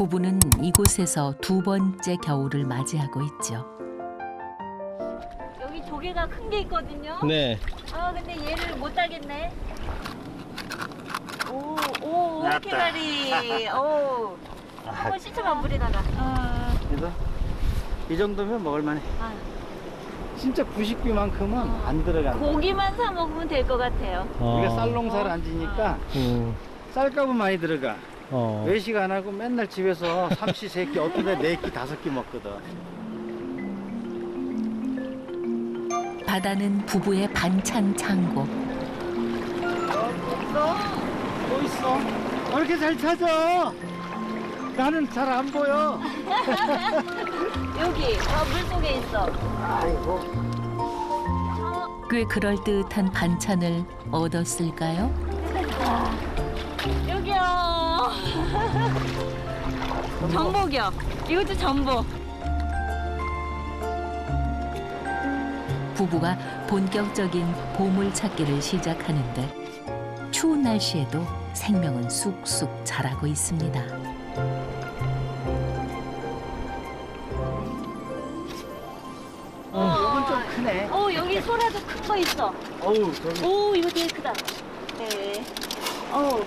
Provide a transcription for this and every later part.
부부는 이곳에서 두 번째 겨울을 맞이하고 있죠. 여기 조개가 큰 게 있거든요. 네. 아 근데 얘를 못 따겠네. 오, 오. 오케다리. 오. 한번 씻어봐 물에다가. 어, 그래서 이 정도면 먹을만해. 아, 진짜 90비만큼은 안 들어간다. 고기만 사 먹으면 될 것 같아요. 우리가 쌀 농사를 안 지니까 음, 쌀값은 많이 들어가. 어. 외식 안 하고 맨날 집에서 삼시 세끼 어떤 데 네 끼 다섯 끼 먹거든. 바다는 부부의 반찬 창고. 있어? 또 있어? 왜 이렇게 잘 찾아? 나는 잘 안 보여. 여기 어, 물 속에 있어. 아이고. 어, 꽤 그럴듯한 반찬을 얻었을까요? 전복이요. 이것도 전복. 부부가 본격적인 보물 찾기를 시작하는데 추운 날씨에도 생명은 쑥쑥 자라고 있습니다. 어, 이건 좀 크네. 오 여기 소라도 큰 거 있어. 어우, 저기. 오 이거 되게 크다. 네. 오.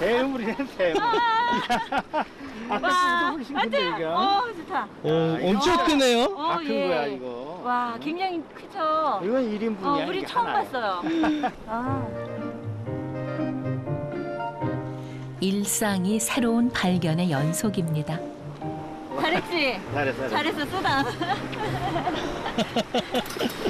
대물이네, 대물. 아까 거보다 훨씬 큰데, 이거. 어 좋다. 어, 엄청 크네요. 어, 다큰 예. 거야, 이거. 와 굉장히 크죠. 이건 1인분이야. 어 우리 처음 봤어요. 아. 일상이 새로운 발견의 연속입니다. 잘했지. 잘했어, 잘했어. 잘했어 쓰다.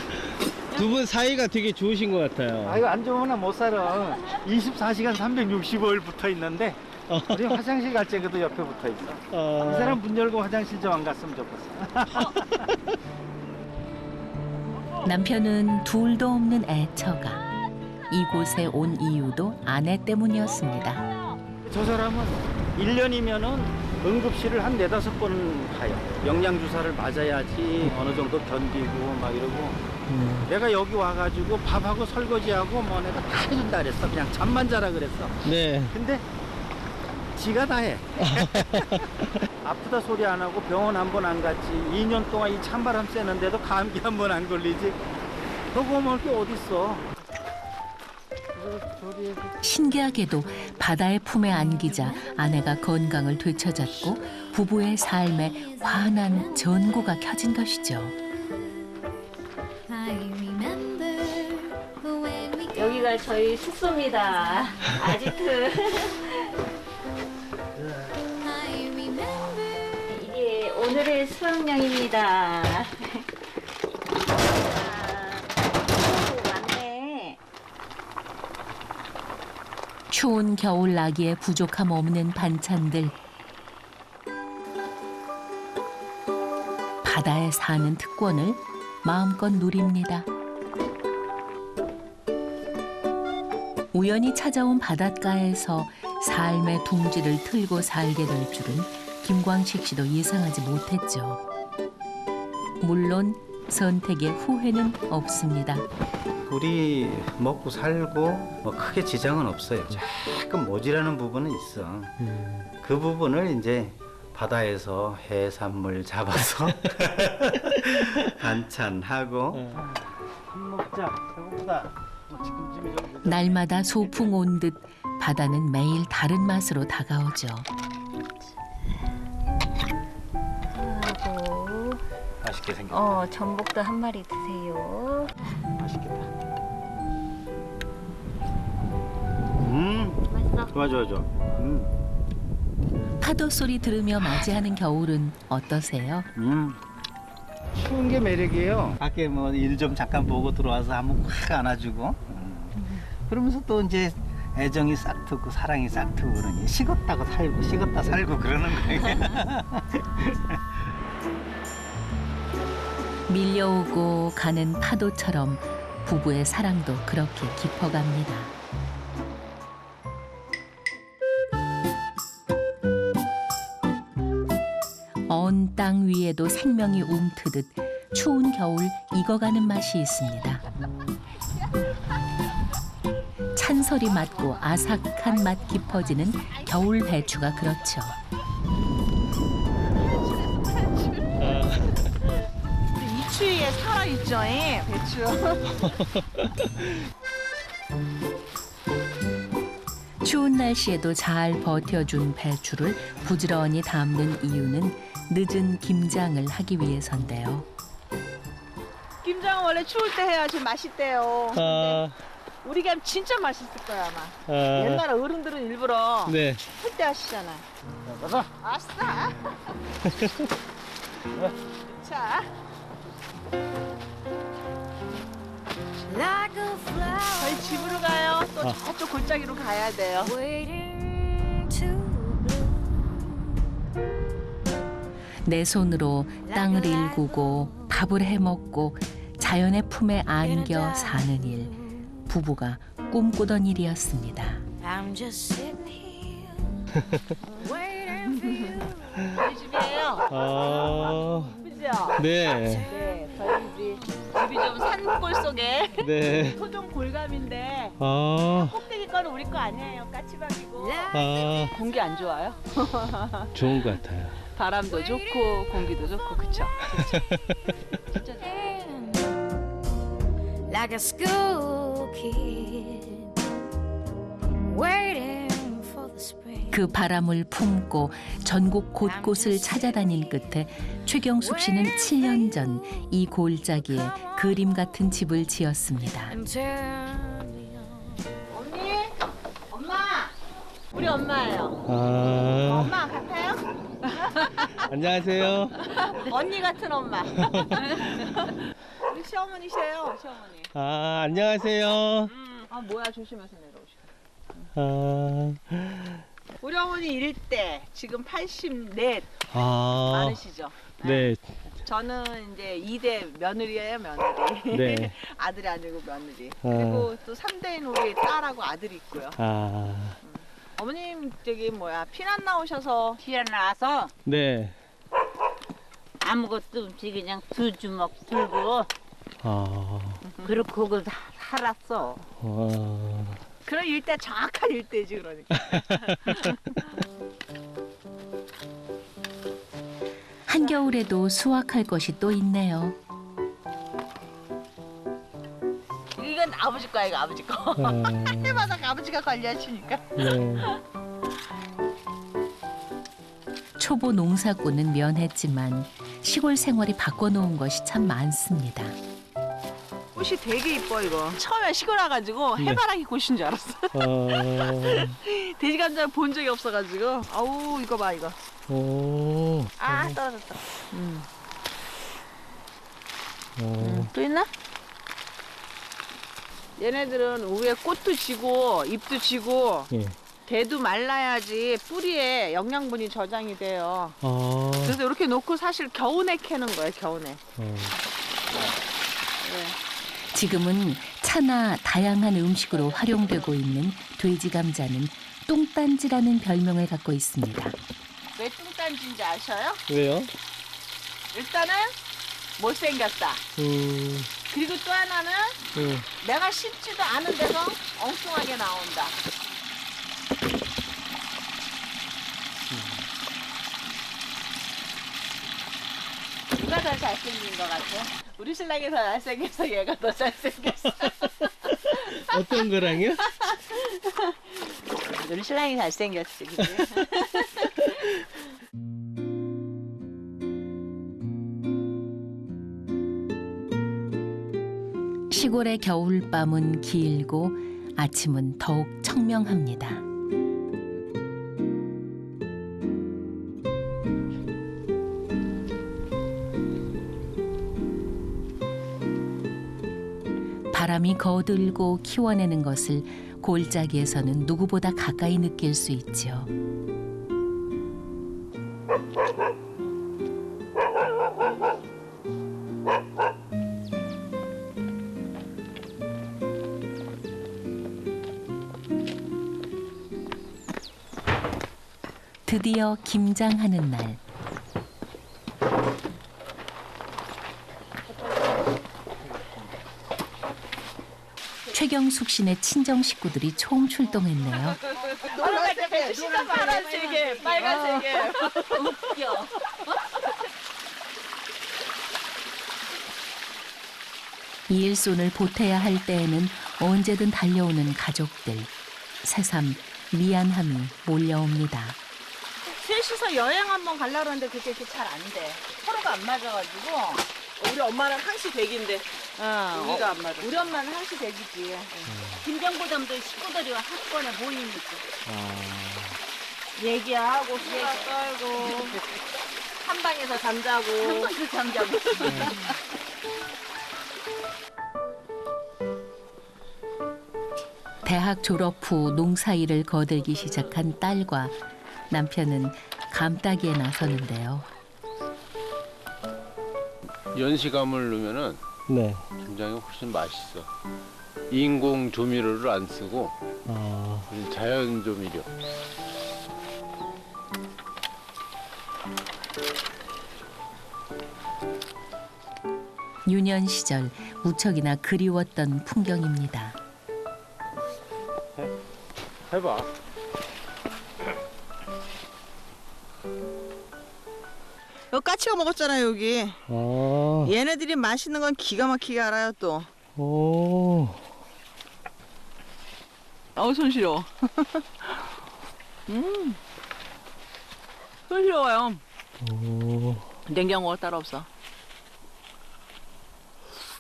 두 분 사이가 되게 좋으신 것 같아요. 아, 이거 안 좋으면 못 살아. 24시간 365일 붙어 있는데, 어. 우리 화장실 갈 적에도 옆에 붙어 있어. 어. 이 사람 문 열고 화장실 좀 안 갔으면 좋겠어. 남편은 둘도 없는 애처가 이곳에 온 이유도 아내 때문이었습니다. 저 사람은 1년이면은 응급실을 한 네다섯 번 가요. 영양주사를 맞아야지 어느 정도 견디고 막 이러고. 음, 내가 여기 와가지고 밥하고 설거지하고 뭐 내가 다 해준다 그랬어. 그냥 잠만 자라 그랬어. 네. 근데 지가 다 해. 아프다 소리 안 하고 병원 한 번 안 갔지. 2년 동안 이 찬바람 쐬는데도 감기 한 번 안 걸리지. 너 그거 먹을 게 어딨어. 신기하게도 바다의 품에 안기자 아내가 건강을 되찾았고 부부의 삶에 환한 전구가 켜진 것이죠. 여기가 저희 숙소입니다. 아지트. 이게 오늘의 수확량입니다. 오, 많네. 추운 겨울 나기에 부족함 없는 반찬들. 바다에 사는 특권을 마음껏 누립니다. 우연히 찾아온 바닷가에서 삶의 둥지를 틀고 살게 될 줄은 김광식 씨도 예상하지 못했죠. 물론 선택에 후회는 없습니다. 우리 먹고 살고 뭐 크게 지장은 없어요. 조금 모자라는 부분은 있어. 음. 그 부분을 이제 바다에서 해산물 잡아서 반찬하고 어. 밥 먹자. 배고프다. 뭐. 날마다 소풍 온 듯 바다는 매일 다른 맛으로 다가오죠. 하고 맛있게 생겼다. 어 전복도 한 마리 드세요. 맛있겠다. 음, 맛있어. 좋아 좋아 좋아. 음, 파도 소리 들으며 맞이하는 겨울은 어떠세요? 음. 추운 게 매력이에요. 밖에 뭐 일 좀 잠깐 보고 들어와서 한번 확 안아주고. 음. 그러면서 또 이제 애정이 싹 트고 사랑이 싹 트고 그러니 식었다고 살고 식었다 살고 그러는 거예요. 밀려오고 가는 파도처럼 부부의 사랑도 그렇게 깊어갑니다. 언 땅 위에도 생명이 움트듯 추운 겨울 익어가는 맛이 있습니다. 찬 채설이 맞고 아삭한 맛 깊어지는 겨울 배추가 그렇죠. 이 추위에 살아있죠, 이 배추. 추운 날씨에도 잘 버텨준 배추를 부지런히 담는 이유는 늦은 김장을 하기 위해서인데요. 김장은 원래 추울 때 해야지 맛있대요. 아, 우리가 하면 진짜 맛있을 거야, 아마. 아, 옛날에 어른들은 일부러 네. 할때 하시잖아. 아싸! 자, 저희 집으로 가요. 또 아. 저쪽 골짜기로 가야 돼요. 내 손으로 땅을 일구고 밥을 해먹고 자연의 품에 안겨 사는 일. 부부가 꿈꾸던 일이었습니다. 저희 집이에요. 아? 네. 네, 저희 집. 집이 좀 산골 속에 네. 토종 골감인데 아, 꼭대기 거는 우리 거 아니에요. 까치방이고. 아, 공기 안 좋아요? 좋은 것 같아요. 바람도 좋고 공기도 좋고 그쵸? like a school kid waiting. 그 바람을 품고 전국 곳곳을 찾아다닌 끝에 최경숙 씨는 7년 전 이 골짜기에 그림 같은 집을 지었습니다. 언니, 엄마, 우리 엄마예요. 아, 엄마 같아요? 안녕하세요. 언니 같은 엄마. 우리 시어머니세요, 시어머니. 아, 안녕하세요. 음, 아 뭐야 조심해서 내려오시고. 아, 우리 어머니 때 지금 84 아, 많으시죠? 네, 저는 이제 2대 며느리예요, 며느리. 네. 아들이 아니고 며느리. 아. 그리고 또 3대인 우리 딸하고 아들이 있고요. 아, 어머님 저기 뭐야 피난 나오셔서 튀어나와서 네, 아무것도 없이 그냥 두 주먹 들고 아, 그렇게 거기서 살았어. 아, 그런 일대 정확한 일대지 그러니까. 한겨울에도 수확할 것이 또 있네요. 이건 아버지 거야 이거 아버지 거. 아, 해마다 아버지가 관리하시니까. 네. 초보 농사꾼은 면했지만 시골 생활이 바꿔놓은 것이 참 많습니다. 꽃이 되게 이뻐 이거. 처음에 시골 와가지고 네. 해바라기 꽃인 줄 알았어. 아, 돼지 감자 본 적이 없어가지고. 아우 이거 봐 이거. 오, 아 떨어졌다. 음. 어, 또 있나? 얘네들은 위에 꽃도 지고 잎도 지고 예. 대도 말라야지 뿌리에 영양분이 저장이 돼요. 아, 그래서 이렇게 놓고 사실 겨우내 캐는 거예요, 겨우내. 어, 지금은 차나 다양한 음식으로 활용되고 있는 돼지 감자는 똥단지라는 별명을 갖고 있습니다. 왜 뚱딴지인지 아셔요? 왜요? 일단은 못생겼다. 음, 그리고 또 하나는 음, 내가 심지도 않은 데서 엉뚱하게 나온다. 누가 더 잘생긴 것 같아? 우리 신랑이 더 잘생겨서 얘가 더 잘생겼어. 어떤 거랑요? 우리 신랑이 잘생겼지? 시골의 겨울밤은 길고 아침은 더욱 청명합니다. 바람이 거들고 키워내는 것을 골짜기에서는 누구보다 가까이 느낄 수 있죠. 드디어 김장하는 날. 최경숙 씨네 친정 식구들이 총 출동했네요. 빨간 색에 진짜 파란색에 빨간색에 웃겨. 이 일손을 보태야 할 때에는 언제든 달려오는 가족들. 새삼 미안함이 몰려옵니다. 셋이서 여행 한번 가려고 하는데 그게 잘 안 돼. 서로가 안 맞아가지고 우리 엄마는 항시 백인데 어, 우리가 안 맞아. 우리 엄마는 항시 백이지. 김정부담도 식구들이 한꺼번에 모이니까. 얘기하고 수다 떨고 한 방에서 잠자고 한번도 잠자고. 대학 졸업 후 농사일을 거들기 시작한 딸과 남편은 감따기에 나서는데요. 연시감을 넣으면은 네. 김장이 훨씬 맛있어. 인공 조미료를 안 쓰고 아, 자연 조미료. 유년 시절 무척이나 그리웠던 풍경입니다. 해봐. 까치가 먹었잖아요 여기. 아, 얘네들이 맛있는 건 기가 막히게 알아요 또. 오, 어우 손 시려 음. 손 시려워요. 오, 냉장고가 따로 없어.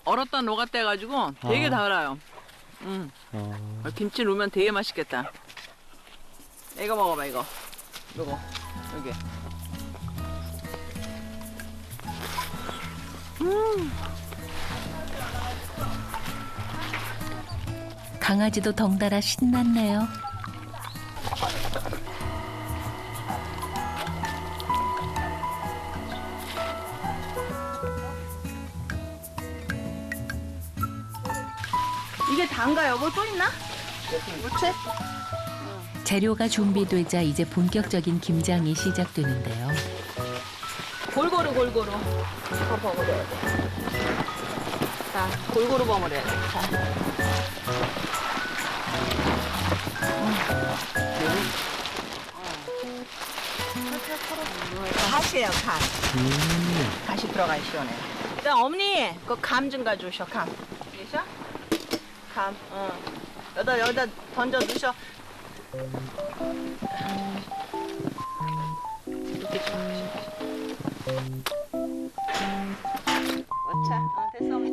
얼었다 녹았다 해가지고 되게 아. 달아요. 음. 아, 김치 넣으면 되게 맛있겠다. 이거 먹어봐 이거. 이거. 여기 강아지도 덩달아 신났네요. 이게 단가요? 뭐또 있나? 무채? 재료가 준비되자 이제 본격적인 김장이 시작되는데요. 골고루 골고루 더 버무려야 돼. 자 골고루 버무려야 돼. 자. 갓이에요 갓. 갓이 들어가야 시원해. 일단 어머니 그 감 좀 가져오셔 감. 계셔? 감. 어. 여기다 여기다 던져 넣으셔.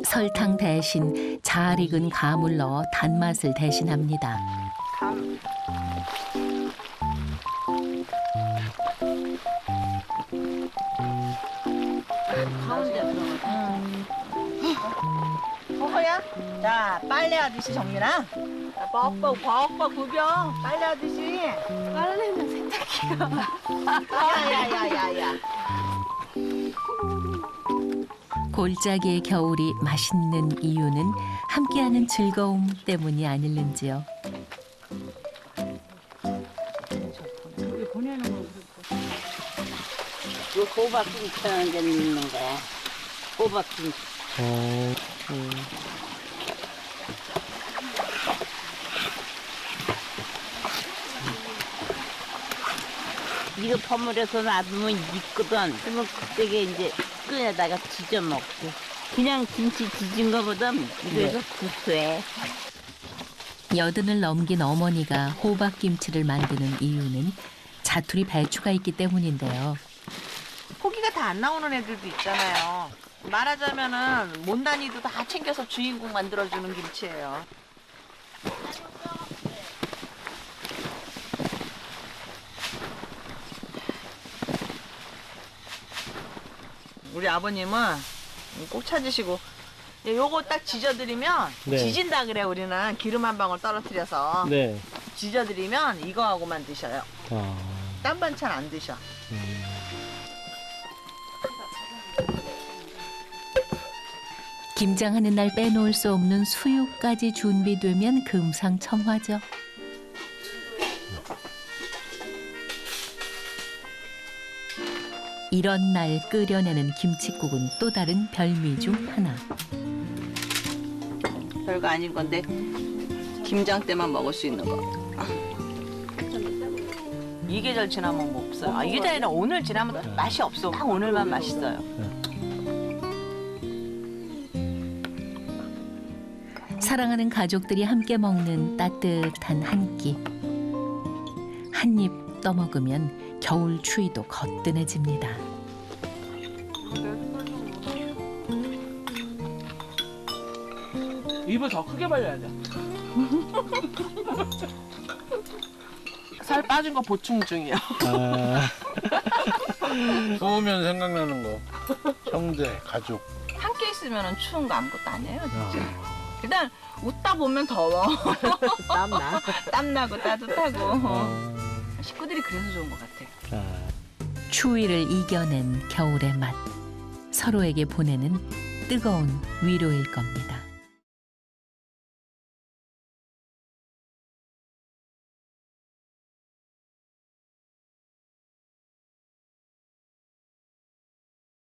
설탕 대신 잘 익은 감을 넣어 단맛을 대신합니다. 감. 가운데 들어가. 허허야? 자, 빨래 하듯이 정민아. 자, 뻑뻑, 뻑뻑 구겨. 빨래 하듯이. 빨래는 세탁기가. 야야야야야. 골짜기의 겨울이 맛있는 이유는 함께하는 즐거움 때문이 아닐는지요. 요 호박김치 하는 데 넣는 거야. 호박김치. 어, 이거 버무려서 놔두면 익거든. 그러면 그때게 이제 끈에다가 지져 먹고. 그냥 김치 지진 거보다 이거에서 구수해. 여든을 넘긴 어머니가 호박김치를 만드는 이유는 자투리 배추가 있기 때문인데요. 포기가 다 안 나오는 애들도 있잖아요. 말하자면은 못난이도 다 챙겨서 주인공 만들어주는 김치예요. 우리 아버님은 꼭 찾으시고 요거 딱 지져드리면 네. 지진다 그래 우리는 기름 한 방울 떨어뜨려서 네. 지져드리면 이거하고만 드셔요. 아, 딴 반찬 안 드셔. 김장하는 날 빼놓을 수 없는 수육까지 준비되면 금상첨화죠. 이런 날 끓여내는 김칫국은 또 다른 별미 중 하나. 별거 아닌 건데 김장 때만 먹을 수 있는 거. 이 계절 지나면 뭐 없어요. 아, 이 계절이 아니라 오늘 지나면 맛이 없어. 딱 오늘만 맛있어요. 사랑하는 가족들이 함께 먹는 따뜻한 한 끼. 한입 떠먹으면 겨울 추위도 거뜬해집니다. 입을 더 크게 벌려야 돼. 살 빠진 거 보충 중이야. 좋으면 생각나는 거. 형제, 가족. 함께 있으면 추운 거 아무것도 아니에요, 진짜. 일단 웃다 보면 더워. 땀나. 땀나고 따뜻하고. 식구들이 그래서 좋은 것 같아. 추위를 이겨낸 겨울의 맛. 서로에게 보내는 뜨거운 위로일 겁니다.